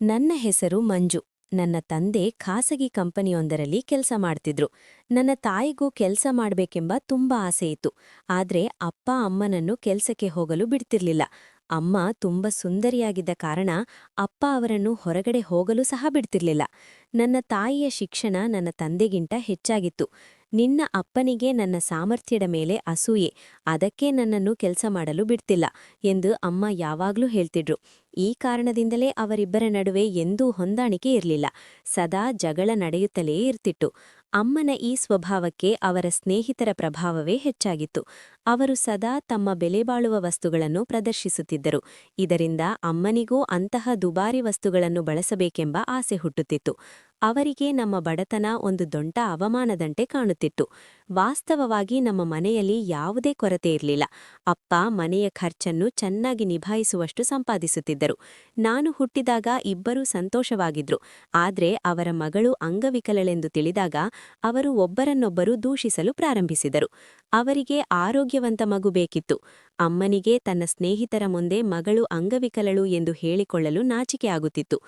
ನನ್ನ ಹೆಸರು ಮಂಜು. ನನ್ನ ತಂದೆ ಖಾಸಗಿ ಕಂಪನಿಯೊಂದರಲ್ಲಿ ಕೆಲಸ ಮಾಡ್ತಿದ್ರು. ನನ್ನ ತಾಯಿಗೂ ಕೆಲಸ ಮಾಡಬೇಕೆಂಬ ತುಂಬಾ ಆಸೆಯಿತ್ತು ಆದ್ರೆ ಅಪ್ಪ ಅಮ್ಮನನ್ನು ಕೆಲಸಕ್ಕೆ ಹೋಗಲು ಬಿಡ್ತಿರ್ಲಿಲ್ಲ. ಅಮ್ಮ ತುಂಬ ಸುಂದರಿಯಾಗಿದ್ದ ಕಾರಣ ಅಪ್ಪ ಅವರನ್ನು ಹೊರಗಡೆ ಹೋಗಲು ಸಹ ಬಿಡ್ತಿರ್ಲಿಲ್ಲ. ನನ್ನ ತಾಯಿಯ ಶಿಕ್ಷಣ ನನ್ನ ತಂದೆಗಿಂತ ಹೆಚ್ಚಾಗಿತ್ತು. ನಿನ್ನ ಅಪ್ಪನಿಗೆ ನನ್ನ ಸಾಮರ್ಥ್ಯದ ಮೇಲೆ ಅಸೂಯೆ. ಅದಕ್ಕೆ ನನ್ನನ್ನು ಕೆಲಸ ಮಾಡಲು ಬಿಡ್ತಿಲ್ಲ ಎಂದು ಅಮ್ಮ ಯಾವಾಗ್ಲೂ ಹೇಳ್ತಿದ್ರು. ಈ ಕಾರಣದಿಂದಲೇ ಅವರಿಬ್ಬರ ನಡುವೆ ಎಂದೂ ಹೊಂದಾಣಿಕೆ ಇರಲಿಲ್ಲ. ಸದಾ ಜಗಳ ನಡೆಯುತ್ತಲೇ ಇರ್ತಿತ್ತು. ಅಮ್ಮನ ಈ ಸ್ವಭಾವಕ್ಕೆ ಅವರ ಸ್ನೇಹಿತರ ಪ್ರಭಾವವೇ ಹೆಚ್ಚಾಗಿತ್ತು. ಅವರು ಸದಾ ತಮ್ಮ ಬೆಲೆಬಾಳುವ ವಸ್ತುಗಳನ್ನು ಪ್ರದರ್ಶಿಸುತ್ತಿದ್ದರು. ಇದರಿಂದ ಅಮ್ಮನಿಗೂ ಅಂತಹ ದುಬಾರಿ ವಸ್ತುಗಳನ್ನು ಬಳಸಬೇಕೆಂಬ ಆಸೆ ಹುಟ್ಟುತ್ತಿತ್ತು. ಅವರಿಗೆ ನಮ್ಮ ಬಡತನ ಒಂದು ದೊಡ್ಡ ಅವಮಾನದಂತೆ ಕಾಣುತ್ತಿತ್ತು. ವಾಸ್ತವವಾಗಿ ನಮ್ಮ ಮನೆಯಲ್ಲಿ ಯಾವುದೇ ಕೊರತೆ ಇರಲಿಲ್ಲ. ಅಪ್ಪ ಮನೆಯ ಖರ್ಚನ್ನು ಚೆನ್ನಾಗಿ ನಿಭಾಯಿಸುವಷ್ಟು ಸಂಪಾದಿಸುತ್ತಿದ್ದರು. ನಾನು ಹುಟ್ಟಿದಾಗ ಇಬ್ಬರೂ ಸಂತೋಷವಾಗಿದ್ರು. ಆದರೆ ಅವರ ಮಗಳು ಅಂಗವಿಕಲಳೆಂದು ತಿಳಿದಾಗ ಅವರು ಒಬ್ಬರನ್ನೊಬ್ಬರು ದೂಷಿಸಲು ಪ್ರಾರಂಭಿಸಿದರು. ಅವರಿಗೆ ಆರೋಗ್ಯವಂತ ಮಗು ಬೇಕಿತ್ತು. ಅಮ್ಮನಿಗೆ ತನ್ನ ಸ್ನೇಹಿತರ ಮುಂದೆ ಮಗಳು ಅಂಗವಿಕಲಳು ಎಂದು ಹೇಳಿಕೊಳ್ಳಲು ನಾಚಿಕೆಯಾಗುತ್ತಿತ್ತು.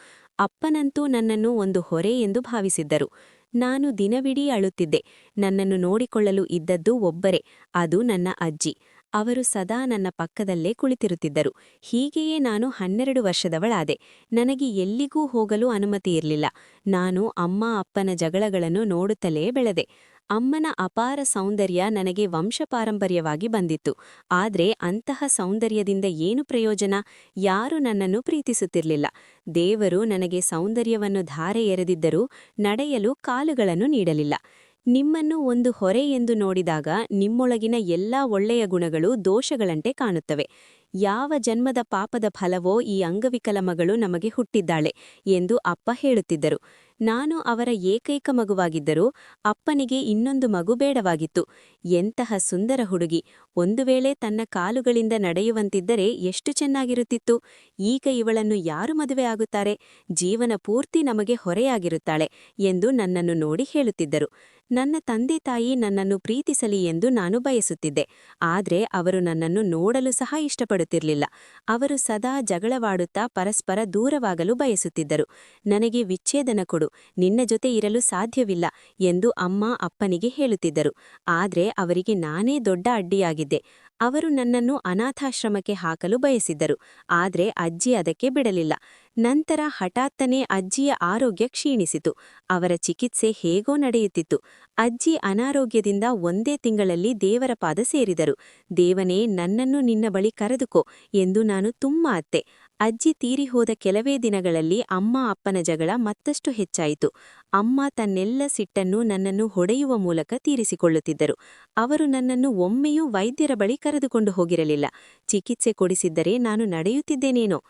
ಅಪ್ಪನಂತೂ ನನ್ನನ್ನು ಒಂದು ಹೊರೆ ಎಂದು ಭಾವಿಸಿದ್ದರು. ನಾನು ದಿನವಿಡೀ ಅಳುತ್ತಿದ್ದೆ. ನನ್ನನ್ನು ನೋಡಿಕೊಳ್ಳಲು ಇದ್ದದ್ದು ಒಬ್ಬರೇ, ಅದು ನನ್ನ ಅಜ್ಜಿ. ಅವರು ಸದಾ ನನ್ನ ಪಕ್ಕದಲ್ಲೇ ಕುಳಿತಿರುತ್ತಿದ್ದರು. ಹೀಗೆಯೇ ನಾನು ಹನ್ನೆರಡು ವರ್ಷದವಳಾದೆ. ನನಗೆ ಎಲ್ಲಿಗೂ ಹೋಗಲು ಅನುಮತಿ ಇರಲಿಲ್ಲ. ನಾನು ಅಮ್ಮ ಅಪ್ಪನ ಜಗಳಗಳನ್ನು ನೋಡುತ್ತಲೇ ಬೆಳೆದೆ. ಅಮ್ಮನ ಅಪಾರ ಸೌಂದರ್ಯ ನನಗೆ ವಂಶಪಾರಂಪರ್ಯವಾಗಿ ಬಂದಿತ್ತು. ಆದರೆ ಅಂತಹ ಸೌಂದರ್ಯದಿಂದ ಏನು ಪ್ರಯೋಜನ? ಯಾರು ನನ್ನನ್ನು ಪ್ರೀತಿಸುತ್ತಿರಲಿಲ್ಲ. ದೇವರು ನನಗೆ ಸೌಂದರ್ಯವನ್ನು ಧಾರೆ ಎರೆದಿದ್ದರೂ ನಡೆಯಲು ಕಾಲುಗಳನ್ನು ನೀಡಲಿಲ್ಲ. ನಿಮ್ಮನ್ನು ಒಂದು ಹೊರೆ ಎಂದು ನೋಡಿದಾಗ ನಿಮ್ಮೊಳಗಿನ ಎಲ್ಲಾ ಒಳ್ಳೆಯ ಗುಣಗಳು ದೋಷಗಳಂತೆ ಕಾಣುತ್ತವೆ. ಯಾವ ಜನ್ಮದ ಪಾಪದ ಫಲವೋ ಈ ಅಂಗವಿಕಲ ಮಗಳು ನಮಗೆ ಹುಟ್ಟಿದ್ದಾಳೆ ಎಂದು ಅಪ್ಪ ಹೇಳುತ್ತಿದ್ದರು. ನಾನು ಅವರ ಏಕೈಕ ಮಗುವಾಗಿದ್ದರೂ ಅಪ್ಪನಿಗೆ ಇನ್ನೊಂದು ಮಗು ಬೇಡವಾಗಿತ್ತು. ಎಂತಹ ಸುಂದರ ಹುಡುಗಿ. ಒಂದು ವೇಳೆ ತನ್ನ ಕಾಲುಗಳಿಂದ ನಡೆಯುವಂತಿದ್ದರೆ ಎಷ್ಟು ಚೆನ್ನಾಗಿರುತ್ತಿತ್ತು. ಈಗ ಇವಳನ್ನು ಯಾರು ಮದುವೆ ಆಗುತ್ತಾರೆ. ಜೀವನ ಪೂರ್ತಿ ನಮಗೆ ಹೊರೆಯಾಗಿರುತ್ತಾಳೆ ಎಂದು ನನ್ನನ್ನು ನೋಡಿ ಹೇಳುತ್ತಿದ್ದರು. ನನ್ನ ತಂದೆ ತಾಯಿ ನನ್ನನ್ನು ಪ್ರೀತಿಸಲಿ ಎಂದು ನಾನು ಬಯಸುತ್ತಿದ್ದೆ. ಆದ್ರೆ ಅವರು ನನ್ನನ್ನು ನೋಡಲು ಸಹ ಇಷ್ಟಪಡುತ್ತಿರಲಿಲ್ಲ. ಅವರು ಸದಾ ಜಗಳವಾಡುತ್ತಾ ಪರಸ್ಪರ ದೂರವಾಗಲು ಬಯಸುತ್ತಿದ್ದರು. ನನಗೆ ವಿಚ್ಛೇದನ ಕೊಡು. ನಿನ್ನ ಜೊತೆ ಇರಲು ಸಾಧ್ಯವಿಲ್ಲ ಎಂದು ಅಮ್ಮ ಅಪ್ಪನಿಗೆ ಹೇಳುತ್ತಿದ್ದರು. ಆದ್ರೆ ಅವರಿಗೆ ನಾನೇ ದೊಡ್ಡ ಅಡ್ಡಿಯಾಗಿದ್ದೆ. ಅವರು ನನ್ನನ್ನು ಅನಾಥಾಶ್ರಮಕ್ಕೆ ಹಾಕಲು ಬಯಸಿದ್ದರು. ಆದ್ರೆ ಅಜ್ಜಿ ಅದಕ್ಕೆ ಬಿಡಲಿಲ್ಲ. ನಂತರ ಹಠಾತ್ತನೆ ಅಜ್ಜಿಯ ಆರೋಗ್ಯ ಕ್ಷೀಣಿಸಿತು. ಅವರ ಚಿಕಿತ್ಸೆ ಹೇಗೋ ನಡೆಯುತ್ತಿತ್ತು. ಅಜ್ಜಿ ಅನಾರೋಗ್ಯದಿಂದ ಒಂದೇ ತಿಂಗಳಲ್ಲಿ ದೇವರ ಪಾದ ಸೇರಿದರು. ದೇವನೇ, ನನ್ನನ್ನು ನಿನ್ನ ಬಳಿ ಕರೆದುಕೋ ಎಂದು ನಾನು ತುಂಬ ಅತ್ತೆ. ಅಜ್ಜಿ ತೀರಿಹೋದ ಕೆಲವೇ ದಿನಗಳಲ್ಲಿ ಅಮ್ಮ ಅಪ್ಪನ ಜಗಳ ಮತ್ತಷ್ಟು ಹೆಚ್ಚಾಯಿತು. ಅಮ್ಮ ತನ್ನೆಲ್ಲ ಸಿಟ್ಟನ್ನು ನನ್ನನ್ನು ಹೊಡೆಯುವ ಮೂಲಕ ತೀರಿಸಿಕೊಳ್ಳುತ್ತಿದ್ದರು. ಅವರು ನನ್ನನ್ನು ಒಮ್ಮೆಯೂ ವೈದ್ಯರ ಬಳಿ ಕರೆದುಕೊಂಡು ಹೋಗಿರಲಿಲ್ಲ. ಚಿಕಿತ್ಸೆ ಕೊಡಿಸಿದ್ದರೆ ನಾನು ನಡೆಯುತ್ತಿದ್ದೇನೇನೋ?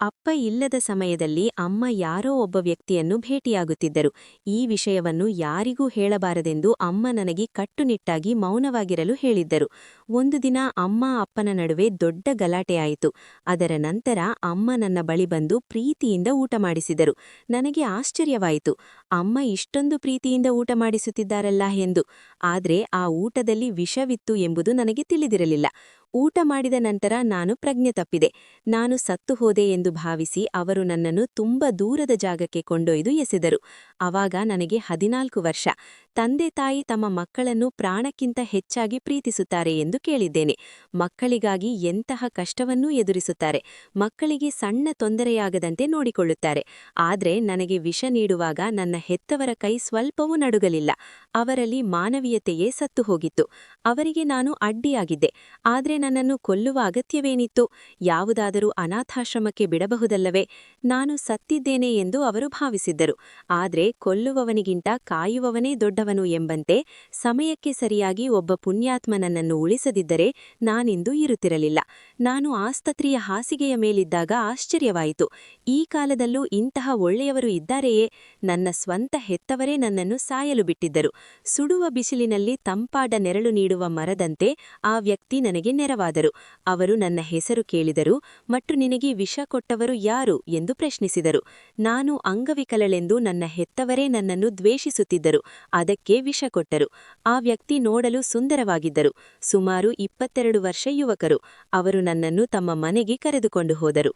ಅಪ್ಪ ಇಲ್ಲದ ಸಮಯದಲ್ಲಿ ಅಮ್ಮ ಯಾರೋ ಒಬ್ಬ ವ್ಯಕ್ತಿಯನ್ನು ಭೇಟಿಯಾಗುತ್ತಿದ್ದರು. ಈ ವಿಷಯವನ್ನು ಯಾರಿಗೂ ಹೇಳಬಾರದೆಂದು ಅಮ್ಮ ನನಗೆ ಕಟ್ಟುನಿಟ್ಟಾಗಿ ಮೌನವಾಗಿರಲು ಹೇಳಿದ್ದರು. ಒಂದು ದಿನ ಅಮ್ಮ ಅಪ್ಪನ ನಡುವೆ ದೊಡ್ಡ ಗಲಾಟೆಯಾಯಿತು ಅದರ ನಂತರ ಅಮ್ಮ ನನ್ನ ಬಳಿ ಬಂದು ಪ್ರೀತಿಯಿಂದ ಊಟ ಮಾಡಿಸಿದರು. ನನಗೆ ಆಶ್ಚರ್ಯವಾಯಿತು. ಅಮ್ಮ ಇಷ್ಟೊಂದು ಪ್ರೀತಿಯಿಂದ ಊಟ ಮಾಡಿಸುತ್ತಿದ್ದಾರಲ್ಲ ಎಂದು. ಆದರೆ ಆ ಊಟದಲ್ಲಿ ವಿಷವಿತ್ತು ಎಂಬುದು ನನಗೆ ತಿಳಿದಿರಲಿಲ್ಲ. ಊಟ ಮಾಡಿದ ನಂತರ ನಾನು ಪ್ರಜ್ಞೆ ತಪ್ಪಿದೆ. ನಾನು ಸತ್ತು ಹೋದೆ ಎಂದು ಭಾವಿಸಿ ಅವರು ನನ್ನನ್ನು ತುಂಬ ದೂರದ ಜಾಗಕ್ಕೆ ಕೊಂಡೊಯ್ದು ಎಸೆದರು. ಅವಾಗ ನನಗೆ ಹದಿನಾಲ್ಕು ವರ್ಷ. ತಂದೆ ತಾಯಿ ತಮ್ಮ ಮಕ್ಕಳನ್ನು ಪ್ರಾಣಕ್ಕಿಂತ ಹೆಚ್ಚಾಗಿ ಪ್ರೀತಿಸುತ್ತಾರೆ ಎಂದು ಕೇಳಿದ್ದೇನೆ. ಮಕ್ಕಳಿಗಾಗಿ ಎಂತಹ ಕಷ್ಟವನ್ನೂ ಎದುರಿಸುತ್ತಾರೆ. ಮಕ್ಕಳಿಗೆ ಸಣ್ಣ ತೊಂದರೆಯಾಗದಂತೆ ನೋಡಿಕೊಳ್ಳುತ್ತಾರೆ. ಆದರೆ ನನಗೆ ವಿಷ ನೀಡುವಾಗ ನನ್ನ ಹೆತ್ತವರ ಕೈ ಸ್ವಲ್ಪವೂ ನಡುಗಲಿಲ್ಲ. ಅವರಲ್ಲಿ ಮಾನವೀಯತೆಯೇ ಸತ್ತು ಹೋಗಿತ್ತು. ಅವರಿಗೆ ನಾನು ಅಡ್ಡಿಯಾಗಿದ್ದೆ. ಆದ್ರೆ ನನ್ನನ್ನು ಕೊಲ್ಲುವ ಅಗತ್ಯವೇನಿತ್ತು? ಯಾವುದಾದರೂ ಅನಾಥಾಶ್ರಮಕ್ಕೆ ಬಿಡಬಹುದಲ್ಲವೇ? ನಾನು ಸತ್ತಿದ್ದೇನೆ ಎಂದು ಅವರು ಭಾವಿಸಿದ್ದರು. ಆದರೆ ಕೊಲ್ಲುವವನಿಗಿಂತ ಕಾಯುವವನೇ ದೊಡ್ಡವನು ಎಂಬಂತೆ ಸಮಯಕ್ಕೆ ಸರಿಯಾಗಿ ಒಬ್ಬ ಪುಣ್ಯಾತ್ಮ ನನ್ನನ್ನು ಉಳಿಸದಿದ್ದರೆ ನಾನಿಂದು ಇರುತ್ತಿರಲಿಲ್ಲ. ನಾನು ಆಸ್ಪತ್ರೆಯ ಹಾಸಿಗೆಯ ಮೇಲಿದ್ದಾಗ ಆಶ್ಚರ್ಯವಾಯಿತು. ಈ ಕಾಲದಲ್ಲೂ ಇಂತಹ ಒಳ್ಳೆಯವರು ಇದ್ದಾರೆಯೇ? ನನ್ನ ಸ್ವಂತ ಹೆತ್ತವರೇ ನನ್ನನ್ನು ಸಾಯಲು ಬಿಟ್ಟಿದ್ದರು. ಸುಡುವ ಬಿಸಿಲಿನಲ್ಲಿ ತಂಪಾದ ನೆರಳು ನೀಡುವ ಮರದಂತೆ ಆ ವ್ಯಕ್ತಿ ನನಗೆ ನೆರವಾದರು ಅವರು ನನ್ನ ಹೆಸರು ಕೇಳಿದರು ಮತ್ತು ನಿನಗೆ ವಿಷ ಕೊಟ್ಟವರು ಯಾರು ಎಂದು ಪ್ರಶ್ನಿಸಿದರು. ನಾನು ಅಂಗವಿಕಲಳೆಂದು ನನ್ನ ಹೆತ್ತವರೇ ನನ್ನನ್ನು ದ್ವೇಷಿಸುತ್ತಿದ್ದರು, ಅದಕ್ಕೆ ವಿಷ ಕೊಟ್ಟರು. ಆ ವ್ಯಕ್ತಿ ನೋಡಲು ಸುಂದರವಾಗಿದ್ದರು. ಸುಮಾರು ಇಪ್ಪತ್ತೆರಡು ವರ್ಷ ಯುವಕರು, ಅವರು ನನ್ನನ್ನು ತಮ್ಮ ಮನೆಗೆ ಕರೆದುಕೊಂಡು ಹೋದರು.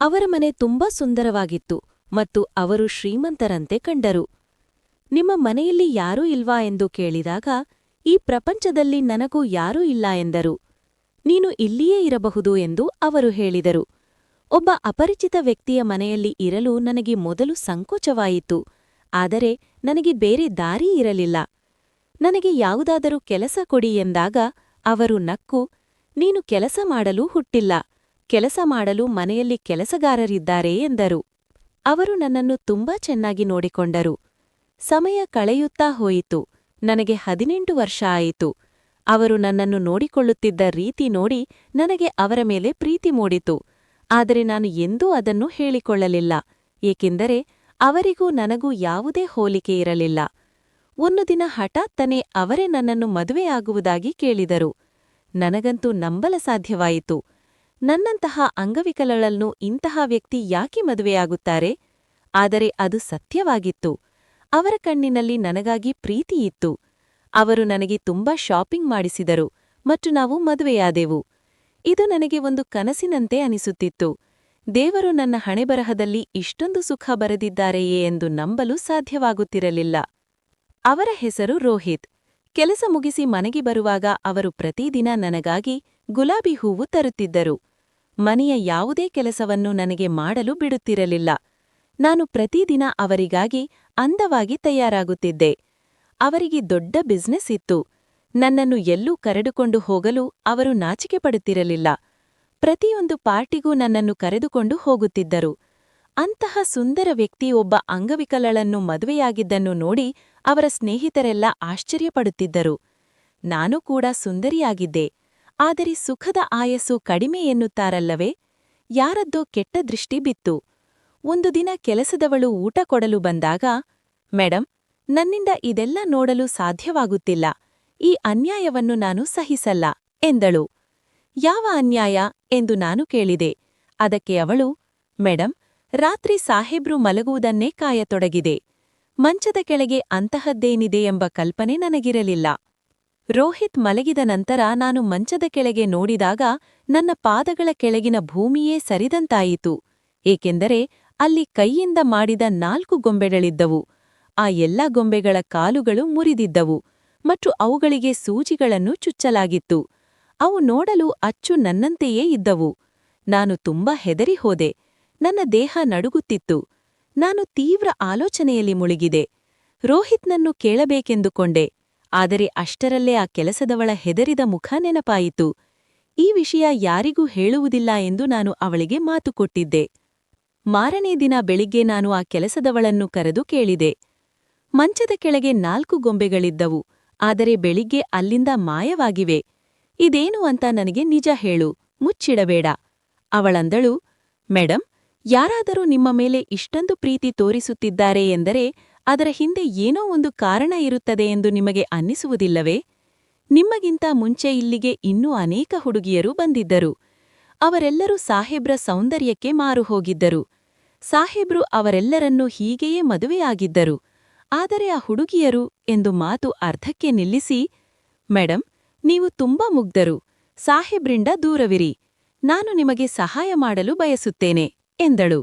ಅವರ ಮನೆ ತುಂಬಾ ಸುಂದರವಾಗಿತ್ತು ಮತ್ತು ಅವರು ಶ್ರೀಮಂತರಂತೆ ಕಂಡರು. ನಿಮ್ಮ ಮನೆಯಲ್ಲಿ ಯಾರೂ ಇಲ್ವಾ ಎಂದು ಕೇಳಿದಾಗ, ಈ ಪ್ರಪಂಚದಲ್ಲಿ ನನಗೂ ಯಾರೂ ಇಲ್ಲ ಎಂದರು. ನೀನು ಇಲ್ಲಿಯೇ ಇರಬಹುದು ಎಂದು ಅವರು ಹೇಳಿದರು. ಒಬ್ಬ ಅಪರಿಚಿತ ವ್ಯಕ್ತಿಯ ಮನೆಯಲ್ಲಿ ಇರಲು ನನಗೆ ಮೊದಲು ಸಂಕೋಚವಾಯಿತು. ಆದರೆ ನನಗೆ ಬೇರೆ ದಾರಿ ಇರಲಿಲ್ಲ. ನನಗೆ ಯಾವುದಾದರೂ ಕೆಲಸ ಕೊಡಿ ಎಂದಾಗ ಅವರು ನಕ್ಕು, ನೀನು ಕೆಲಸ ಮಾಡಲು ಹುಟ್ಟಿಲ್ಲ. ಕೆಲಸ ಮಾಡಲು ಮನೆಯಲ್ಲಿ ಕೆಲಸಗಾರರಿದ್ದಾರೆ ಎಂದರು. ಅವರು ನನ್ನನ್ನು ತುಂಬಾ ಚೆನ್ನಾಗಿ ನೋಡಿಕೊಂಡರು. ಸಮಯ ಕಳೆಯುತ್ತಾ ಹೋಯಿತು. ನನಗೆ ಹದಿನೆಂಟು ವರ್ಷ ಆಯಿತು. ಅವರು ನನ್ನನ್ನು ನೋಡಿಕೊಳ್ಳುತ್ತಿದ್ದ ರೀತಿ ನೋಡಿ ನನಗೆ ಅವರ ಮೇಲೆ ಪ್ರೀತಿ ಮೂಡಿತು. ಆದರೆ ನಾನು ಎಂದೂ ಅದನ್ನು ಹೇಳಿಕೊಳ್ಳಲಿಲ್ಲ. ಏಕೆಂದರೆ ಅವರಿಗೂ ನನಗೂ ಯಾವುದೇ ಹೋಲಿಕೆ ಇರಲಿಲ್ಲ. ಒಂದು ದಿನ ಹಠಾತ್ತನೆ ಅವರೇ ನನ್ನನ್ನು ಮದುವೆಯಾಗುವುದಾಗಿ ಕೇಳಿದರು. ನನಗಂತೂ ನಂಬಲ ಸಾಧ್ಯವಾಯಿತು. ನನ್ನಂತಹ ಅಂಗವಿಕಲಳನ್ನು ಇಂತಹ ವ್ಯಕ್ತಿ ಯಾಕೆ ಮದುವೆಯಾಗುತ್ತಾರೆ? ಆದರೆ ಅದು ಸತ್ಯವಾಗಿತ್ತು. ಅವರ ಕಣ್ಣಿನಲ್ಲಿ ನನಗಾಗಿ ಪ್ರೀತಿಯಿತ್ತು ಅವರು ನನಗೆ ತುಂಬಾ ಶಾಪಿಂಗ್ ಮಾಡಿಸಿದರು ಮತ್ತು ನಾವು ಮದುವೆಯಾದೆವು. ಇದು ನನಗೆ ಒಂದು ಕನಸಿನಂತೆ ಅನಿಸುತ್ತಿತ್ತು. ದೇವರು ನನ್ನ ಹಣೆಬರಹದಲ್ಲಿ ಇಷ್ಟೊಂದು ಸುಖ ಬರೆದಿದ್ದಾರೆಯೇ ಎಂದು ನಂಬಲು ಸಾಧ್ಯವಾಗುತ್ತಿರಲಿಲ್ಲ. ಅವರ ಹೆಸರು ರೋಹಿತ್. ಕೆಲಸ ಮುಗಿಸಿ ಮನೆಗೆ ಬರುವಾಗ ಅವರು ಪ್ರತಿದಿನ ನನಗಾಗಿ ಗುಲಾಬಿ ಹೂವು ತರುತ್ತಿದ್ದರು. ಮನೆಯ ಯಾವುದೇ ಕೆಲಸವನ್ನು ನನಗೆ ಮಾಡಲು ಬಿಡುತ್ತಿರಲಿಲ್ಲ. ನಾನು ಪ್ರತಿದಿನ ಅವರಿಗಾಗಿ ಅಂದವಾಗಿ ತಯಾರಾಗುತ್ತಿದ್ದೆ. ಅವರಿಗೆ ದೊಡ್ಡ ಬಿಸ್ನೆಸ್ ಇತ್ತು. ನನ್ನನ್ನು ಎಲ್ಲೂ ಕರೆದುಕೊಂಡು ಹೋಗಲು ಅವರು ನಾಚಿಕೆ ಪಡುತ್ತಿರಲಿಲ್ಲ. ಪ್ರತಿಯೊಂದು ಪಾರ್ಟಿಗೂ ನನ್ನನ್ನು ಕರೆದುಕೊಂಡು ಹೋಗುತ್ತಿದ್ದರು. ಅಂತಹ ಸುಂದರ ವ್ಯಕ್ತಿ ಒಬ್ಬ ಅಂಗವಿಕಲಳನ್ನು ಮದುವೆಯಾಗಿದ್ದನ್ನು ನೋಡಿ ಅವರ ಸ್ನೇಹಿತರೆಲ್ಲ ಆಶ್ಚರ್ಯಪಡುತ್ತಿದ್ದರು. ನಾನು ಕೂಡ ಸುಂದರಿಯಾಗಿದ್ದೆ. ಆದರೆ ಸುಖದ ಆಯಸ್ಸು ಕಡಿಮೆ ಎನ್ನುತ್ತಾರಲ್ಲವೇ? ಯಾರದ್ದೋ ಕೆಟ್ಟ ದೃಷ್ಟಿ ಬಿತ್ತು. ಒಂದು ದಿನ ಕೆಲಸದವಳು ಊಟ ಕೊಡಲು ಬಂದಾಗ, ಮೇಡಂ ನನ್ನಿಂದ ಇದೆಲ್ಲ ನೋಡಲು ಸಾಧ್ಯವಾಗುತ್ತಿಲ್ಲ. ಈ ಅನ್ಯಾಯವನ್ನು ನಾನು ಸಹಿಸಲ್ಲ, ಎಂದಳು. ಯಾವ ಅನ್ಯಾಯ? ಎಂದು ನಾನು ಕೇಳಿದೆ. ಅದಕ್ಕೆ ಅವಳು, ಮೇಡಂ, ರಾತ್ರಿ ಸಾಹೇಬ್ರು ಮಲಗುವುದನ್ನೇ ಕಾಯತೊಡಗಿದೆ. ಮಂಚದ ಕೆಳಗೆ ಅಂತಹದ್ದೇನಿದೆ ಎಂಬ ಕಲ್ಪನೆ ನನಗಿರಲಿಲ್ಲ. ರೋಹಿತ್ ಮಲಗಿದ ನಂತರ ನಾನು ಮಂಚದ ಕೆಳಗೆ ನೋಡಿದಾಗ ನನ್ನ ಪಾದಗಳ ಕೆಳಗಿನ ಭೂಮಿಯೇ ಸರಿದಂತಾಯಿತು. ಏಕೆಂದರೆ ಅಲ್ಲಿ ಕೈಯಿಂದ ಮಾಡಿದ ನಾಲ್ಕು ಗೊಂಬೆಗಳಿದ್ದವು. ಆ ಎಲ್ಲ ಗೊಂಬೆಗಳ ಕಾಲುಗಳು ಮುರಿದಿದ್ದವು ಮತ್ತು ಅವುಗಳಿಗೆ ಸೂಜಿಗಳನ್ನು ಚುಚ್ಚಲಾಗಿತ್ತು. ಅವು ನೋಡಲು ಅಚ್ಚು ನನ್ನಂತೆಯೇ ಇದ್ದವು. ನಾನು ತುಂಬಾ ಹೆದರಿ ಹೋದೆ. ನನ್ನ ದೇಹ ನಡುಗುತ್ತಿತ್ತು. ನಾನು ತೀವ್ರ ಆಲೋಚನೆಯಲ್ಲಿ ಮುಳುಗಿದೆ. ರೋಹಿತ್ನನ್ನು ಕೇಳಬೇಕೆಂದುಕೊಂಡೆ. ಆದರೆ ಅಷ್ಟರಲ್ಲೇ ಆ ಕೆಲಸದವಳ ಹೆದರಿದ ಮುಖ ನೆನಪಾಯಿತು. ಈ ವಿಷಯ ಯಾರಿಗೂ ಹೇಳುವುದಿಲ್ಲ ಎಂದು ನಾನು ಅವಳಿಗೆ ಮಾತು ಕೊಟ್ಟಿದ್ದೆ. ಮಾರನೇ ದಿನ ಬೆಳಿಗ್ಗೆ ನಾನು ಆ ಕೆಲಸದವಳನ್ನು ಕರೆದು ಕೇಳಿದೆ. ಮಂಚದ ಕೆಳಗೆ ನಾಲ್ಕು ಗೊಂಬೆಗಳಿದ್ದವು, ಆದರೆ ಬೆಳಿಗ್ಗೆ ಅಲ್ಲಿಂದ ಮಾಯವಾಗಿವೆ. ಇದೇನು ಅಂತ ನನಗೆ ನಿಜ ಹೇಳು, ಮುಚ್ಚಿಡಬೇಡ. ಅವಳಂದಳು, ಮೇಡಂ, ಯಾರಾದರೂ ನಿಮ್ಮ ಮೇಲೆ ಇಷ್ಟೊಂದು ಪ್ರೀತಿ ತೋರಿಸುತ್ತಿದ್ದಾರೆ ಎಂದರೆ ಅದರ ಹಿಂದೆ ಏನೋ ಒಂದು ಕಾರಣ ಇರುತ್ತದೆ ಎಂದು ನಿಮಗೆ ಅನ್ನಿಸುವುದಿಲ್ಲವೇ? ನಿಮ್ಮಗಿಂತ ಮುಂಚೆ ಇಲ್ಲಿಗೆ ಇನ್ನೂ ಅನೇಕ ಹುಡುಗಿಯರು ಬಂದಿದ್ದರು. ಅವರೆಲ್ಲರೂ ಸಾಹೇಬ್ರ ಸೌಂದರ್ಯಕ್ಕೆ ಮಾರು ಹೋಗಿದ್ದರು ಸಾಹೇಬ್ರು ಅವರೆಲ್ಲರನ್ನೂ ಹೀಗೆಯೇ ಮದುವೆಯಾಗಿದ್ದರು. ಆದರೆ ಆ ಹುಡುಗಿಯರು ಎಂದು ಮಾತು ಅರ್ಧಕ್ಕೆ ನಿಲ್ಲಿಸಿ, ಮೇಡಂ, ನೀವು ತುಂಬಾ ಮುಗ್ಧರು. ಸಾಹೇಬ್ರಿಂದ ದೂರವಿರಿ. ನಾನು ನಿಮಗೆ ಸಹಾಯ ಮಾಡಲು ಬಯಸುತ್ತೇನೆ, ಎಂದಳು.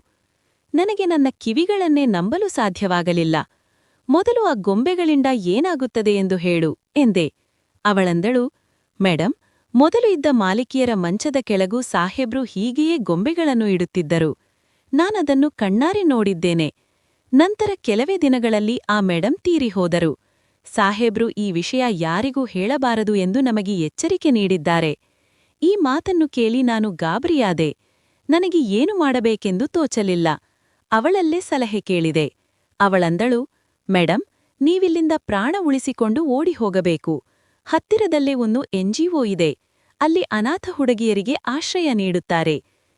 ನನಗೆ ನನ್ನ ಕಿವಿಗಳನ್ನೇ ನಂಬಲು ಸಾಧ್ಯವಾಗಲಿಲ್ಲ. ಮೊದಲು ಆ ಗೊಂಬೆಗಳಿಂದ ಏನಾಗುತ್ತದೆ ಎಂದು ಹೇಳು, ಎಂದೆ. ಅವಳಂದಳು, ಮೇಡಂ, ಮೊದಲು ಇದ್ದ ಮಾಲಿಕಿಯರ ಮಂಚದ ಕೆಳಗೂ ಸಾಹೇಬ್ರು ಹೀಗೆಯೇ ಗೊಂಬೆಗಳನ್ನು ಇಡುತ್ತಿದ್ದರು. ನಾನದನ್ನು ಕಣ್ಣಾರಿ ನೋಡಿದ್ದೇನೆ. ನಂತರ ಕೆಲವೇ ದಿನಗಳಲ್ಲಿ ಆ ಮೇಡಂ ತೀರಿಹೋದರು ಸಾಹೇಬ್ರು ಈ ವಿಷಯ ಯಾರಿಗೂ ಹೇಳಬಾರದು ಎಂದು ನಮಗೆ ಎಚ್ಚರಿಕೆ ನೀಡಿದ್ದಾರೆ. ಈ ಮಾತನ್ನು ಕೇಳಿ ನಾನು ಗಾಬರಿಯಾದೆ. ನನಗೆ ಏನು ಮಾಡಬೇಕೆಂದು ತೋಚಲಿಲ್ಲ. ಅವಳಲ್ಲೇ ಸಲಹೆ ಕೇಳಿದೆ. ಅವಳಂದಳು, ಮೇಡಂ, ನೀವಿಲ್ಲಿಂದ ಪ್ರಾಣ ಉಳಿಸಿಕೊಂಡು ಓಡಿ ಹೋಗಬೇಕು. ಹತ್ತಿರದಲ್ಲೇ ಒಂದು ಎನ್ಜಿಒ ಇದೆ. ಅಲ್ಲಿ ಅನಾಥ ಹುಡುಗಿಯರಿಗೆ ಆಶ್ರಯ ನೀಡುತ್ತಾರೆ.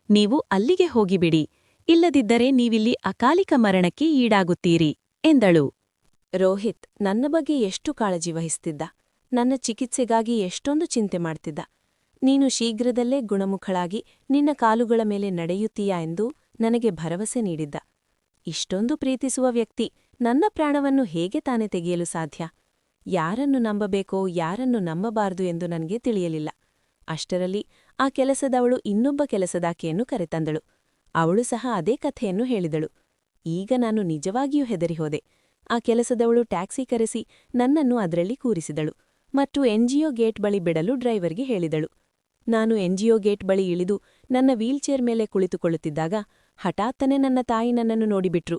ನೀವು ಅಲ್ಲಿಗೆ ಹೋಗಿಬಿಡಿ. ಇಲ್ಲದಿದ್ದರೆ ನೀವಿಲ್ಲಿ ಅಕಾಲಿಕ ಮರಣಕ್ಕೆ ಈಡಾಗುತ್ತೀರಿ, ಎಂದಳು. ರೋಹಿತ್, ನನ್ನ ಬಗ್ಗೆ ಎಷ್ಟು ಕಾಳಜಿ ವಹಿಸ್ತಿದ್ದ? ನನ್ನ ಚಿಕಿತ್ಸೆಗಾಗಿ ಎಷ್ಟೊಂದು ಚಿಂತೆ ಮಾಡ್ತಿದ್ದ? ನೀನು ಶೀಘ್ರದಲ್ಲೇ ಗುಣಮುಖಳಾಗಿ ನಿನ್ನ ಕಾಲುಗಳ ಮೇಲೆ ನಡೆಯುತ್ತೀಯಾ ಎಂದು ನನಗೆ ಭರವಸೆ ನೀಡಿದ್ದ. ಇಷ್ಟೊಂದು ಪ್ರೀತಿಸುವ ವ್ಯಕ್ತಿ ನನ್ನ ಪ್ರಾಣವನ್ನು ಹೇಗೆ ತಾನೇ ತೆಗೆಯಲು ಸಾಧ್ಯ? ಯಾರನ್ನು ನಂಬಬೇಕೋ, ಯಾರನ್ನು ನಂಬಬಾರದು ಎಂದು ನನಗೆ ತಿಳಿಯಲಿಲ್ಲ. ಅಷ್ಟರಲ್ಲಿ ಆ ಕೆಲಸದವಳು ಇನ್ನೊಬ್ಬ ಕೆಲಸದಾಕೆಯನ್ನು ಕರೆತಂದಳು. ಅವಳು ಸಹ ಅದೇ ಕಥೆಯನ್ನು ಹೇಳಿದಳು. ಈಗ ನಾನು ನಿಜವಾಗಿಯೂ ಹೆದರಿಹೋದೆ. ಆ ಕೆಲಸದವಳು ಟ್ಯಾಕ್ಸಿ ಕರೆಸಿ ನನ್ನನ್ನು ಅದರಲ್ಲಿ ಕೂರಿಸಿದಳು ಮತ್ತು ಎನ್ಜಿಒ ಗೇಟ್ ಬಳಿ ಬಿಡಲು ಡ್ರೈವರ್ಗೆ ಹೇಳಿದಳು. ನಾನು ಎನ್ಜಿಒ ಗೇಟ್ ಬಳಿ ಇಳಿದು ನನ್ನ ವೀಲ್ಚೇರ್ ಮೇಲೆ ಕುಳಿತುಕೊಳ್ಳುತ್ತಿದ್ದಾಗ ಹಠಾತ್ತನೆ ನನ್ನ ತಾಯಿ ನನ್ನನ್ನು ನೋಡಿಬಿಟ್ರು.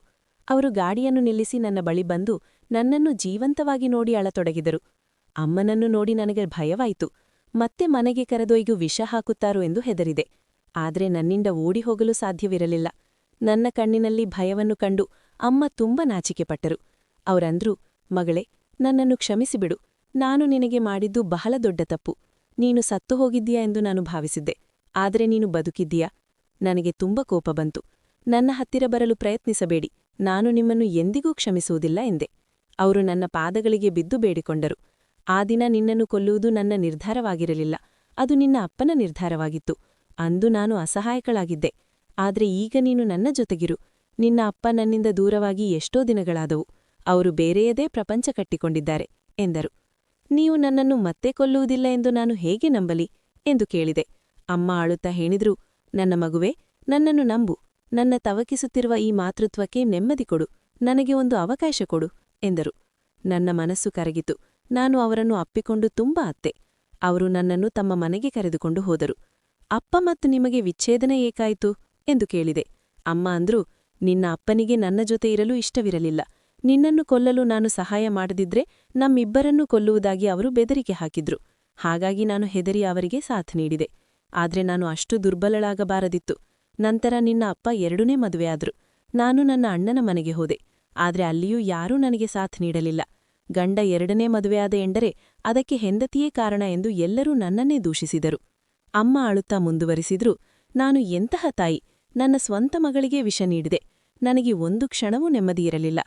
ಅವರು ಗಾಡಿಯನ್ನು ನಿಲ್ಲಿಸಿ ನನ್ನ ಬಳಿ ಬಂದು ನನ್ನನ್ನು ಜೀವಂತವಾಗಿ ನೋಡಿ ಅಳತೊಡಗಿದರು. ಅಮ್ಮನನ್ನು ನೋಡಿ ನನಗೆ ಭಯವಾಯಿತು. ಮತ್ತೆ ಮನೆಗೆ ಕರೆದೊಯ್ದು ವಿಷ ಹಾಕುತ್ತಾರೋ ಎಂದು ಹೆದರಿದೆ. ಆದ್ರೆ ನನ್ನಿಂದ ಓಡಿ ಹೋಗಲು ಸಾಧ್ಯವಿರಲಿಲ್ಲ. ನನ್ನ ಕಣ್ಣಿನಲ್ಲಿ ಭಯವನ್ನು ಕಂಡು ಅಮ್ಮ ತುಂಬ ನಾಚಿಕೆಪಟ್ಟರು. ಅವರಂದ್ರು, ಮಗಳೇ, ನನ್ನನ್ನು ಕ್ಷಮಿಸಿಬಿಡು. ನಾನು ನಿನಗೆ ಮಾಡಿದ್ದು ಬಹಳ ದೊಡ್ಡ ತಪ್ಪು. ನೀನು ಸತ್ತು ಹೋಗಿದ್ದೀಯಾ ಎಂದು ನಾನು ಭಾವಿಸಿದ್ದೆ. ಆದರೆ ನೀನು ಬದುಕಿದ್ದೀಯಾ? ನನಗೆ ತುಂಬ ಕೋಪ ಬಂತು. ನನ್ನ ಹತ್ತಿರ ಬರಲು ಪ್ರಯತ್ನಿಸಬೇಡಿ. ನಾನು ನಿಮ್ಮನ್ನು ಎಂದಿಗೂ ಕ್ಷಮಿಸುವುದಿಲ್ಲ ಎಂದೆ. ಅವರು ನನ್ನ ಪಾದಗಳಿಗೆ ಬಿದ್ದು ಬೇಡಿಕೊಂಡರು. ಆ ದಿನ ನಿನ್ನನ್ನು ಕೊಲ್ಲುವುದು ನನ್ನ ನಿರ್ಧಾರವಾಗಿರಲಿಲ್ಲ. ಅದು ನಿನ್ನ ಅಪ್ಪನ ನಿರ್ಧಾರವಾಗಿತ್ತು. ಅಂದು ನಾನು ಅಸಹಾಯಕಳಾಗಿದ್ದೆ. ಆದ್ರೆ ಈಗ ನೀನು ನನ್ನ ಜೊತೆಗಿರು. ನಿನ್ನ ಅಪ್ಪ ನನ್ನಿಂದ ದೂರವಾಗಿ ಎಷ್ಟೋ ದಿನಗಳಾದವು. ಅವರು ಬೇರೆಯದೇ ಪ್ರಪಂಚ ಕಟ್ಟಿಕೊಂಡಿದ್ದಾರೆ, ಎಂದರು. ನೀವು ನನ್ನನ್ನು ಮತ್ತೆ ಕೊಲ್ಲುವುದಿಲ್ಲ ಎಂದು ನಾನು ಹೇಗೆ ನಂಬಲಿ? ಎಂದು ಕೇಳಿದೆ. ಅಮ್ಮ ಆಳುತ್ತಾ ಹೇಳಿದ್ರು, ನನ್ನ ಮಗುವೆ, ನನ್ನನ್ನು ನಂಬು. ನನ್ನ ತವಕಿಸುತ್ತಿರುವ ಈ ಮಾತೃತ್ವಕ್ಕೆ ನೆಮ್ಮದಿ ಕೊಡು. ನನಗೆ ಒಂದು ಅವಕಾಶ ಕೊಡು, ಎಂದರು. ನನ್ನ ಮನಸ್ಸು ಕರಗಿತು. ನಾನು ಅವರನ್ನು ಅಪ್ಪಿಕೊಂಡು ತುಂಬ ಅತ್ತೆ. ಅವರು ನನ್ನನ್ನು ತಮ್ಮ ಮನೆಗೆ ಕರೆದುಕೊಂಡು ಹೋದರು. ಅಪ್ಪ ಮತ್ತು ನಿಮಗೆ ವಿಚ್ಛೇದನ ಏಕಾಯಿತು ಎಂದು ಕೇಳಿದೆ. ಅಮ್ಮ ಅಂದ್ರು, ನಿನ್ನ ಅಪ್ಪನಿಗೆ ನನ್ನ ಜೊತೆ ಇರಲು ಇಷ್ಟವಿರಲಿಲ್ಲ. ನಿನ್ನನ್ನು ಕೊಲ್ಲಲು ನಾನು ಸಹಾಯ ಮಾಡದಿದ್ರೆ ನಮ್ಮಿಬ್ಬರನ್ನೂ ಕೊಲ್ಲುವುದಾಗಿ ಅವರು ಬೆದರಿಕೆ ಹಾಕಿದ್ರು. ಹಾಗಾಗಿ ನಾನು ಹೆದರಿ ಅವರಿಗೆ ಸಾಥ್ ನೀಡಿದೆ. ಆದ್ರೆ ನಾನು ಅಷ್ಟು ದುರ್ಬಲಳಾಗಬಾರದಿತ್ತು. ನಂತರ ನಿನ್ನ ಅಪ್ಪ ಎರಡನೇ ಮದುವೆಯಾದ್ರು ನಾನು ನನ್ನ ಅಣ್ಣನ ಮನೆಗೆ ಹೋದೆ. ಆದ್ರೆ ಅಲ್ಲಿಯೂ ಯಾರೂ ನನಗೆ ಸಾಥ್ ನೀಡಲಿಲ್ಲ. ಗಂಡ ಎರಡನೇ ಮದುವೆಯಾದ ಎಂದರೆ ಅದಕ್ಕೆ ಹೆಂಡತಿಯೇ ಕಾರಣ ಎಂದು ಎಲ್ಲರೂ ನನ್ನನ್ನೇ ದೂಷಿಸಿದರು. ಅಮ್ಮ ಅಳುತ್ತಾ ಮುಂದುವರಿಸಿದ್ರು. ನಾನು ಎಂತಹ ತಾಯಿ? ನನ್ನ ಸ್ವಂತ ಮಗಳಿಗೆ ವಿಷ ನೀಡಿದೆ. ನನಗೆ ಒಂದು ಕ್ಷಣವೂ ನೆಮ್ಮದಿಯಿರಲಿಲ್ಲ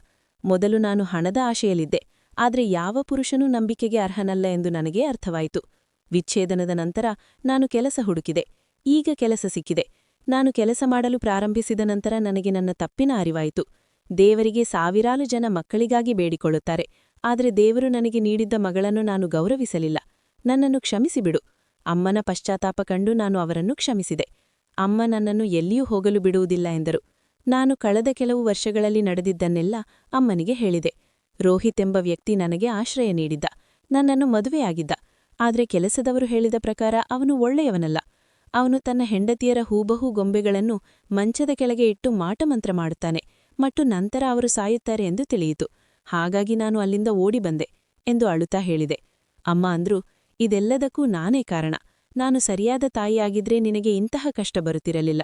ಮೊದಲು ನಾನು ಹಣದ ಆಶೆಯಲ್ಲಿದ್ದೆ. ಆದರೆ ಯಾವ ಪುರುಷನೂ ನಂಬಿಕೆಗೆ ಅರ್ಹನಲ್ಲ ಎಂದು ನನಗೆ ಅರ್ಥವಾಯಿತು. ವಿಚ್ಛೇದನದ ನಂತರ ನಾನು ಕೆಲಸ ಹುಡುಕಿದೆ. ಈಗ ಕೆಲಸ ಸಿಕ್ಕಿದೆ. ನಾನು ಕೆಲಸ ಮಾಡಲು ಪ್ರಾರಂಭಿಸಿದ ನಂತರ ನನಗೆ ನನ್ನ ತಪ್ಪಿನ ಅರಿವಾಯಿತು. ದೇವರಿಗೆ ಸಾವಿರಾರು ಜನ ಮಕ್ಕಳಿಗಾಗಿ ಬೇಡಿಕೊಳ್ಳುತ್ತಾರೆ. ಆದರೆ ದೇವರು ನನಗೆ ನೀಡಿದ್ದ ಮಗಳನ್ನು ನಾನು ಗೌರವಿಸಲಿಲ್ಲ. ನನ್ನನ್ನು ಕ್ಷಮಿಸಿಬಿಡು. ಅಮ್ಮನ ಪಶ್ಚಾತ್ತಾಪ ಕಂಡು ನಾನು ಅವರನ್ನು ಕ್ಷಮಿಸಿದೆ. ಅಮ್ಮ ನನ್ನನ್ನು ಎಲ್ಲಿಯೂ ಹೋಗಲು ಬಿಡುವುದಿಲ್ಲ ಎಂದರು. ನಾನು ಕಳೆದ ಕೆಲವು ವರ್ಷಗಳಲ್ಲಿ ನಡೆದಿದ್ದನ್ನೆಲ್ಲ ಅಮ್ಮನಿಗೆ ಹೇಳಿದೆ. ರೋಹಿತ್ ಎಂಬ ವ್ಯಕ್ತಿ ನನಗೆ ಆಶ್ರಯ ನೀಡಿದ್ದ. ನನ್ನನ್ನು ಮದುವೆಯಾಗಿದ್ದ ಆದರೆ ಕೆಲಸದವರು ಹೇಳಿದ ಪ್ರಕಾರ ಅವನು ಒಳ್ಳೆಯವನಲ್ಲ. ಅವನು ತನ್ನ ಹೆಂಡತಿಯರ ಹೂಬಹೂ ಗೊಂಬೆಗಳನ್ನು ಮಂಚದ ಕೆಳಗೆ ಇಟ್ಟು ಮಾಟಮಂತ್ರ ಮಾಡುತ್ತಾನೆ. ಮತ್ತು ನಂತರ ಅವರು ಸಾಯುತ್ತಾರೆ ಎಂದು ತಿಳಿಯಿತು. ಹಾಗಾಗಿ ನಾನು ಅಲ್ಲಿಂದ ಓಡಿ ಬಂದೆ ಎಂದು ಅಳುತ್ತಾ ಹೇಳಿದೆ. ಅಮ್ಮ ಅಂದ್ರು ಇದೆಲ್ಲದಕ್ಕೂ ನಾನೇ ಕಾರಣ. ನಾನು ಸರಿಯಾದ ತಾಯಿಯಾಗಿದ್ರೆ ನಿನಗೆ ಇಂತಹ ಕಷ್ಟ ಬರುತ್ತಿರಲಿಲ್ಲ.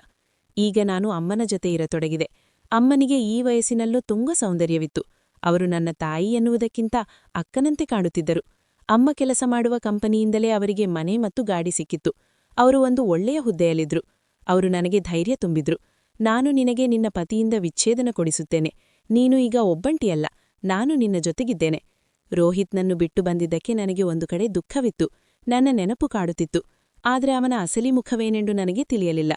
ಈಗ ನಾನು ಅಮ್ಮನ ಜೊತೆ ಇರತೊಡಗಿದೆ. ಅಮ್ಮನಿಗೆ ಈ ವಯಸ್ಸಿನಲ್ಲೂ ತುಂಬ ಸೌಂದರ್ಯವಿತ್ತು. ಅವರು ನನ್ನ ತಾಯಿ ಎನ್ನುವುದಕ್ಕಿಂತ ಅಕ್ಕನಂತೆ ಕಾಣುತ್ತಿದ್ದರು ಅಮ್ಮ ಕೆಲಸ ಮಾಡುವ ಕಂಪನಿಯಿಂದಲೇ ಅವರಿಗೆ ಮನೆ ಮತ್ತು ಗಾಡಿ ಸಿಕ್ಕಿತ್ತು. ಅವರು ಒಂದು ಒಳ್ಳೆಯ ಹುದ್ದೆಯಲ್ಲಿದ್ರು. ಅವರು ನನಗೆ ಧೈರ್ಯ ತುಂಬಿದ್ರು. ನಾನು ನಿನಗೆ ನಿನ್ನ ಪತಿಯಿಂದ ವಿಚ್ಛೇದನ ಕೊಡಿಸುತ್ತೇನೆ. ನೀನು ಈಗ ಒಬ್ಬಂಟಿಯಲ್ಲ. ನಾನು ನಿನ್ನ ಜೊತೆಗಿದ್ದೇನೆ. ರೋಹಿತ್ನನ್ನು ಬಿಟ್ಟು ಬಂದಿದ್ದಕ್ಕೆ ನನಗೆ ಒಂದು ಕಡೆ ದುಃಖವಿತ್ತು. ನನ್ನ ನೆನಪು ಕಾಡುತ್ತಿತ್ತು. ಆದರೆ ಅವನ ಅಸಲಿ ಮುಖವೇನೆಂದು ನನಗೆ ತಿಳಿಯಲಿಲ್ಲ.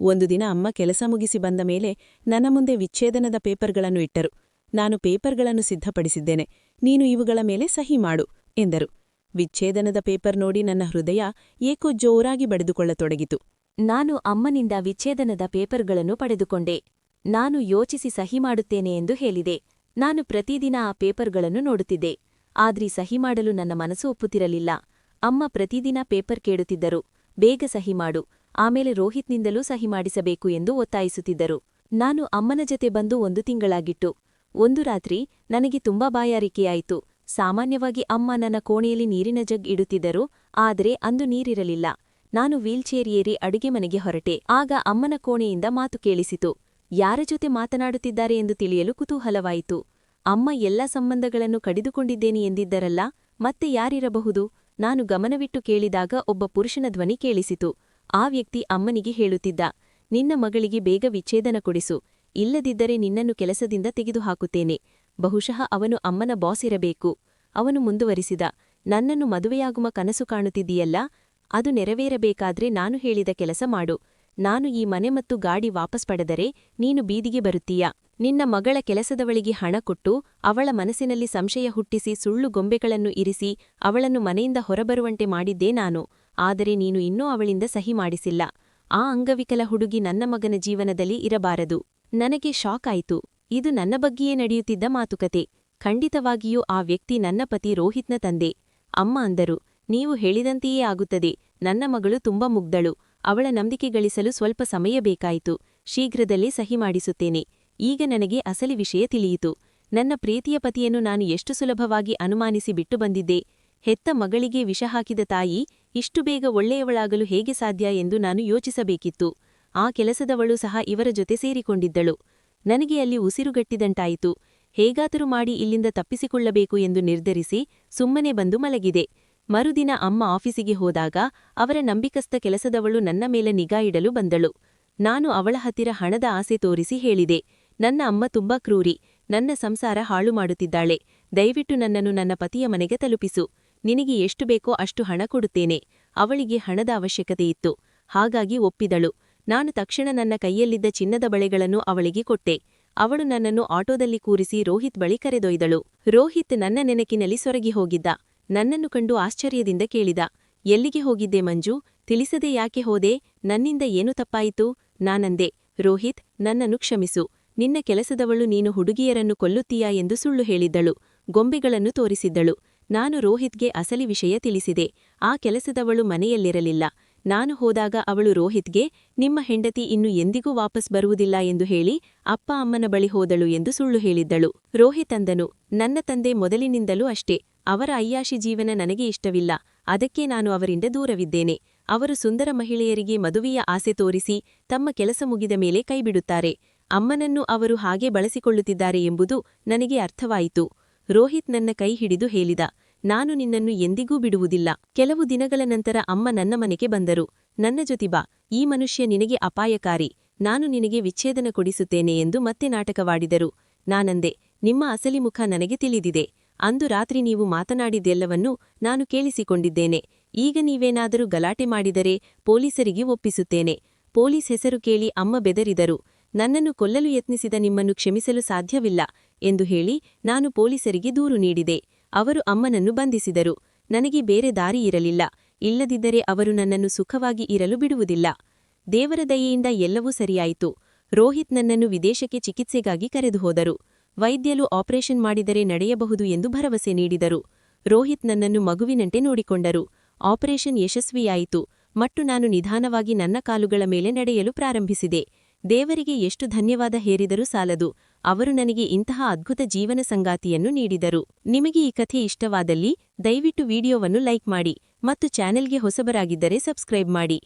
ಒಂದು ದಿನ ಅಮ್ಮ ಕೆಲಸ ಮುಗಿಸಿ ಬಂದ ಮೇಲೆ ನನ್ನ ಮುಂದೆ ವಿಚ್ಛೇದನದ ಪೇಪರ್ಗಳನ್ನು ಇಟ್ಟರು. ನಾನು ಪೇಪರ್ಗಳನ್ನು ಸಿದ್ಧಪಡಿಸಿದ್ದೇನೆ. ನೀನು ಇವುಗಳ ಮೇಲೆ ಸಹಿ ಮಾಡು, ಎಂದರು. ವಿಚ್ಛೇದನದ ಪೇಪರ್ ನೋಡಿ ನನ್ನ ಹೃದಯ ಏಕೋ ಜೋರಾಗಿ ಬಡಿದುಕೊಳ್ಳತೊಡಗಿತು. ನಾನು ಅಮ್ಮನಿಂದ ವಿಚ್ಛೇದನದ ಪೇಪರ್ಗಳನ್ನು ಪಡೆದುಕೊಂಡೆ. ನಾನು ಯೋಚಿಸಿ ಸಹಿ ಮಾಡುತ್ತೇನೆ ಎಂದು ಹೇಳಿದೆ. ನಾನು ಪ್ರತಿದಿನ ಆ ಪೇಪರ್ಗಳನ್ನು ನೋಡುತ್ತಿದ್ದೆ. ಆದ್ರಿ ಸಹಿ ಮಾಡಲು ನನ್ನ ಮನಸ್ಸು ಒಪ್ಪುತ್ತಿರಲಿಲ್ಲ. ಅಮ್ಮ ಪ್ರತಿದಿನ ಪೇಪರ್ ಕೇಳುತ್ತಿದ್ದರು. ಬೇಗ ಸಹಿ ಮಾಡು. ಆಮೇಲೆ ರೋಹಿತ್ನಿಂದಲೂ ಸಹಿ ಮಾಡಿಸಬೇಕು ಎಂದು ಒತ್ತಾಯಿಸುತ್ತಿದ್ದರು. ನಾನು ಅಮ್ಮನ ಜತೆ ಬಂದು ಒಂದು ತಿಂಗಳಾಗಿಟ್ಟು ಒಂದು ರಾತ್ರಿ ನನಗೆ ತುಂಬಾ ಬಾಯಾರಿಕೆಯಾಯಿತು. ಸಾಮಾನ್ಯವಾಗಿ ಅಮ್ಮ ನನ್ನ ಕೋಣೆಯಲ್ಲಿ ನೀರಿನ ಜಗ್ ಇಡುತ್ತಿದ್ದರು. ಆದರೆ ಅಂದು ನೀರಿರಲಿಲ್ಲ. ನಾನು ವೀಲ್ಚೇರ್ ಏರಿ ಅಡುಗೆ ಮನೆಗೆ ಹೊರಟೆ. ಆಗ ಅಮ್ಮನ ಕೋಣೆಯಿಂದ ಮಾತು ಕೇಳಿಸಿತು. ಯಾರ ಜೊತೆ ಮಾತನಾಡುತ್ತಿದ್ದಾರೆ ಎಂದು ತಿಳಿಯಲು ಕುತೂಹಲವಾಯಿತು. ಅಮ್ಮ ಎಲ್ಲ ಸಂಬಂಧಗಳನ್ನು ಕಡಿದುಕೊಂಡಿದ್ದೇನೆ ಎಂದಿದ್ದರಲ್ಲ, ಮತ್ತೆ ಯಾರಿರಬಹುದು? ನಾನು ಗಮನವಿಟ್ಟು ಕೇಳಿದಾಗ ಒಬ್ಬ ಪುರುಷನ ಧ್ವನಿ ಕೇಳಿಸಿತು. ಆ ವ್ಯಕ್ತಿ ಅಮ್ಮನಿಗೆ ಹೇಳುತ್ತಿದ್ದ, ನಿನ್ನ ಮಗಳಿಗೆ ಬೇಗ ವಿಚ್ಛೇದನ ಕೊಡಿಸು, ಇಲ್ಲದಿದ್ದರೆ ನಿನ್ನನ್ನು ಕೆಲಸದಿಂದ ತೆಗೆದುಹಾಕುತ್ತೇನೆ. ಬಹುಶಃ ಅವನು ಅಮ್ಮನ ಬಾಸ್ ಇರಬೇಕು. ಅವನು ಮುಂದುವರಿಸಿದ, ನನ್ನನ್ನು ಮದುವೆಯಾಗುವ ಕನಸು ಕಾಣುತ್ತಿದ್ದೀಯಲ್ಲ, ಅದು ನೆರವೇರಬೇಕಾದ್ರೆ ನಾನು ಹೇಳಿದ ಕೆಲಸ ಮಾಡು. ನಾನು ಈ ಮನೆ ಮತ್ತು ಗಾಡಿ ವಾಪಸ್ ಪಡೆದರೆ ನೀನು ಬೀದಿಗೆ ಬರುತ್ತೀಯಾ? ನಿನ್ನ ಮಗಳ ಕೆಲಸದವಳಿಗೆ ಹಣ ಕೊಟ್ಟು ಅವಳ ಮನಸ್ಸಿನಲ್ಲಿ ಸಂಶಯ ಹುಟ್ಟಿಸಿ ಸುಳ್ಳು ಗೊಂಬೆಗಳನ್ನು ಇರಿಸಿ ಅವಳನ್ನು ಮನೆಯಿಂದ ಹೊರಬರುವಂತೆ ಮಾಡಿದ್ದೇ ನಾನು, ಆದರೆ ನೀನು ಇನ್ನೂ ಅವಳಿಂದ ಸಹಿ ಮಾಡಿಸಿಲ್ಲ. ಆ ಅಂಗವಿಕಲ ಹುಡುಗಿ ನನ್ನ ಮಗನ ಜೀವನದಲ್ಲಿ ಇರಬಾರದು. ನನಗೆ ಶಾಕ್ ಆಯಿತು. ಇದು ನನ್ನ ಬಗ್ಗೆಯೇ ನಡೆಯುತ್ತಿದ್ದ ಮಾತುಕತೆ. ಖಂಡಿತವಾಗಿಯೂ ಆ ವ್ಯಕ್ತಿ ನನ್ನ ಪತಿ ರೋಹಿತ್ನ ತಂದೆ. ಅಮ್ಮ ಅಂದರು, ನೀವು ಹೇಳಿದಂತೆಯೇ ಆಗುತ್ತದೆ. ನನ್ನ ಮಗಳು ತುಂಬಾ ಮುಗ್ಧಳು. ಅವಳ ನಂಬಿಕೆ ಗಳಿಸಲು ಸ್ವಲ್ಪ ಸಮಯ ಬೇಕಾಯಿತು. ಶೀಘ್ರದಲ್ಲೇ ಸಹಿ ಮಾಡಿಸುತ್ತೇನೆ. ಈಗ ನನಗೆ ಅಸಲಿ ವಿಷಯ ತಿಳಿಯಿತು. ನನ್ನ ಪ್ರೀತಿಯ ಪತಿಯನ್ನು ನಾನು ಎಷ್ಟು ಸುಲಭವಾಗಿ ಅನುಮಾನಿಸಿ ಬಿಟ್ಟು ಬಂದಿದ್ದೆ. ಹೆತ್ತ ಮಗಳಿಗೆ ವಿಷ ಹಾಕಿದ ತಾಯಿ ಇಷ್ಟು ಬೇಗ ಒಳ್ಳೆಯವಳಾಗಲು ಹೇಗೆ ಸಾಧ್ಯ ಎಂದು ನಾನು ಯೋಚಿಸಬೇಕಿತ್ತು. ಆ ಕೆಲಸದವಳು ಸಹ ಇವರ ಜೊತೆ ಸೇರಿಕೊಂಡಿದ್ದಳು. ನನಗೆ ಅಲ್ಲಿ ಉಸಿರುಗಟ್ಟಿದಂಟಾಯಿತು ಹೇಗಾದರೂ ಮಾಡಿ ಇಲ್ಲಿಂದ ತಪ್ಪಿಸಿಕೊಳ್ಳಬೇಕು ಎಂದು ನಿರ್ಧರಿಸಿ ಸುಮ್ಮನೆ ಬಂದು ಮಲಗಿದೆ. ಮರುದಿನ ಅಮ್ಮ ಆಫೀಸಿಗೆ ಹೋದಾಗ ಅವರ ನಂಬಿಕಸ್ಥ ಕೆಲಸದವಳು ನನ್ನ ಮೇಲೆ ನಿಗಾ ಇಡಲು ಬಂದಳು. ನಾನು ಅವಳ ಹತ್ತಿರ ಹಣದ ಆಸೆ ತೋರಿಸಿ ಹೇಳಿದೆ. ನನ್ನ ಅಮ್ಮ ತುಂಬಾ ಕ್ರೂರಿ. ನನ್ನ ಸಂಸಾರ ಹಾಳು ಮಾಡುತ್ತಿದ್ದಾಳೆ. ದಯವಿಟ್ಟು ನನ್ನನ್ನು ನನ್ನ ಪತಿಯ ಮನೆಗೆ ತಲುಪಿಸು. ನಿನಗೆ ಎಷ್ಟು ಬೇಕೋ ಅಷ್ಟು ಹಣ ಕೊಡುತ್ತೇನೆ. ಅವಳಿಗೆ ಹಣದ ಅವಶ್ಯಕತೆ ಇತ್ತು. ಹಾಗಾಗಿ ಒಪ್ಪಿದಳು. ನಾನು ತಕ್ಷಣ ನನ್ನ ಕೈಯಲ್ಲಿದ್ದ ಚಿನ್ನದ ಬಳೆಗಳನ್ನು ಅವಳಿಗೆ ಕೊಟ್ಟೆ. ಅವಳು ನನ್ನನ್ನು ಆಟೋದಲ್ಲಿ ಕೂರಿಸಿ ರೋಹಿತ್ ಬಳಿ ಕರೆದೊಯ್ದಳು. ರೋಹಿತ್ ನನ್ನ ನೆನಕಿನಲ್ಲಿ ಸೊರಗಿ ಹೋಗಿದ್ದ. ನನ್ನನ್ನು ಕಂಡು ಆಶ್ಚರ್ಯದಿಂದ ಕೇಳಿದ. ಎಲ್ಲಿಗೆ ಹೋಗಿದ್ದೆ ಮಂಜು? ತಿಳಿಸದೆ ಯಾಕೆ ಹೋದೆ? ನನ್ನಿಂದ ಏನು ತಪ್ಪಾಯಿತು? ನಾನಂದೆ, ರೋಹಿತ್, ನನ್ನನ್ನು ಕ್ಷಮಿಸು. ನಿನ್ನ ಕೆಲಸದವಳು ನೀನು ಹುಡುಗಿಯರನ್ನು ಕೊಲ್ಲುತ್ತೀಯಾ ಎಂದು ಸುಳ್ಳು ಹೇಳಿದ್ದಳು. ಗೊಂಬೆಗಳನ್ನು ತೋರಿಸಿದ್ದಳು. ನಾನು ರೋಹಿತ್ಗೆ ಅಸಲಿ ವಿಷಯ ತಿಳಿಸಿದೆ. ಆ ಕೆಲಸದವಳು ಮನೆಯಲ್ಲಿರಲಿಲ್ಲ. ನಾನು ಹೋದಾಗ ಅವಳು ರೋಹಿತ್ಗೆ, ನಿಮ್ಮ ಹೆಂಡತಿ ಇನ್ನು ಎಂದಿಗೂ ವಾಪಸ್ ಬರುವುದಿಲ್ಲ ಎಂದು ಹೇಳಿ ಅಪ್ಪ ಅಮ್ಮನ ಬಳಿ ಹೋದಳು ಎಂದು ಸುಳ್ಳು ಹೇಳಿದ್ದಳು. ರೋಹಿತ್ ಅಂದನು, ನನ್ನ ತಂದೆ ಮೊದಲಿನಿಂದಲೂ ಅಷ್ಟೇ. ಅವರ ಅಯ್ಯಾಶಿ ಜೀವನ ನನಗೆ ಇಷ್ಟವಿಲ್ಲ. ಅದಕ್ಕೆ ನಾನು ಅವರಿಂದ ದೂರವಿದ್ದೇನೆ. ಅವರು ಸುಂದರ ಮಹಿಳೆಯರಿಗೆ ಮದುವೆಯ ಆಸೆ ತೋರಿಸಿ ತಮ್ಮ ಕೆಲಸ ಮುಗಿದ ಮೇಲೆ ಕೈಬಿಡುತ್ತಾರೆ. ಅಮ್ಮನನ್ನು ಅವರು ಹಾಗೆ ಬಳಸಿಕೊಳ್ಳುತ್ತಿದ್ದಾರೆ ಎಂಬುದು ನನಗೆ ಅರ್ಥವಾಯಿತು. ರೋಹಿತ್ ನನ್ನ ಕೈ ಹಿಡಿದು ಹೇಳಿದ, ನಾನು ನಿನ್ನನ್ನು ಎಂದಿಗೂ ಬಿಡುವುದಿಲ್ಲ. ಕೆಲವು ದಿನಗಳ ನಂತರ ಅಮ್ಮ ನನ್ನ ಮನೆಗೆ ಬಂದರು. ನನ್ನ ಜೊತಿ ಬಾ, ಈ ಮನುಷ್ಯ ನಿನಗೆ ಅಪಾಯಕಾರಿ, ನಾನು ನಿನಗೆ ವಿಚ್ಛೇದನ ಕೊಡಿಸುತ್ತೇನೆ ಎಂದು ಮತ್ತೆ ನಾಟಕವಾಡಿದರು. ನಾನಂದೆ, ನಿಮ್ಮ ಅಸಲಿ ಮುಖ ನನಗೆ ತಿಳಿದಿದೆ. ಅಂದು ರಾತ್ರಿ ನೀವು ಮಾತನಾಡಿದ್ದೆಲ್ಲವನ್ನೂ ನಾನು ಕೇಳಿಸಿಕೊಂಡಿದ್ದೇನೆ. ಈಗ ನೀವೇನಾದರೂ ಗಲಾಟೆ ಮಾಡಿದರೆ ಪೊಲೀಸರಿಗೆ ಒಪ್ಪಿಸುತ್ತೇನೆ. ಪೊಲೀಸ್ ಹೆಸರು ಕೇಳಿ ಅಮ್ಮ ಬೆದರಿದರು. ನನ್ನನ್ನು ಕೊಲ್ಲಲು ಯತ್ನಿಸಿದ ನಿಮ್ಮನ್ನು ಕ್ಷಮಿಸಲು ಸಾಧ್ಯವಿಲ್ಲ ಎಂದು ಹೇಳಿ ನಾನು ಪೊಲೀಸರಿಗೆ ದೂರು ನೀಡಿದೆ. ಅವರು ಅಮ್ಮನನ್ನು ಬಂಧಿಸಿದರು. ನನಗೆ ಬೇರೆ ದಾರಿ ಇರಲಿಲ್ಲ. ಇಲ್ಲದಿದ್ದರೆ ಅವರು ನನ್ನನ್ನು ಸುಖವಾಗಿ ಇರಲು ಬಿಡುವುದಿಲ್ಲ. ದೇವರ ದಯೆಯಿಂದ ಎಲ್ಲವೂ ಸರಿಯಾಯಿತು. ರೋಹಿತ್ ನನ್ನನ್ನು ವಿದೇಶಕ್ಕೆ ಚಿಕಿತ್ಸೆಗಾಗಿ ಕರೆದು ಹೋದರು ವೈದ್ಯರು ಆಪರೇಷನ್ ಮಾಡಿದರೆ ನಡೆಯಬಹುದು ಎಂದು ಭರವಸೆ ನೀಡಿದರು. ರೋಹಿತ್ ನನ್ನನ್ನು ಮಗುವಿನಂತೆ ನೋಡಿಕೊಂಡರು. ಆಪರೇಷನ್ ಯಶಸ್ವಿಯಾಯಿತು. ಮತ್ತು ನಾನು ನಿಧಾನವಾಗಿ ನನ್ನ ಕಾಲುಗಳ ಮೇಲೆ ನಡೆಯಲು ಪ್ರಾರಂಭಿಸಿದೆ. ದೇವರಿಗೆ ಎಷ್ಟು ಧನ್ಯವಾದ ಹೇರಿದರೂ ಸಾಲದು. ಅವರು ನನಗೆ ಇಂತಹ ಅದ್ಭುತ ಜೀವನ ಸಂಗಾತಿಯನ್ನು ನೀಡಿದರು. ನಿಮಗೆ ಈ ಕಥೆ ಇಷ್ಟವಾದಲ್ಲಿ ದಯವಿಟ್ಟು ವಿಡಿಯೋವನ್ನು ಲೈಕ್ ಮಾಡಿ ಮತ್ತು ಚಾನೆಲ್ಗೆ ಹೊಸಬರಾಗಿದ್ದರೆ ಸಬ್ಸ್ಕ್ರೈಬ್ ಮಾಡಿ.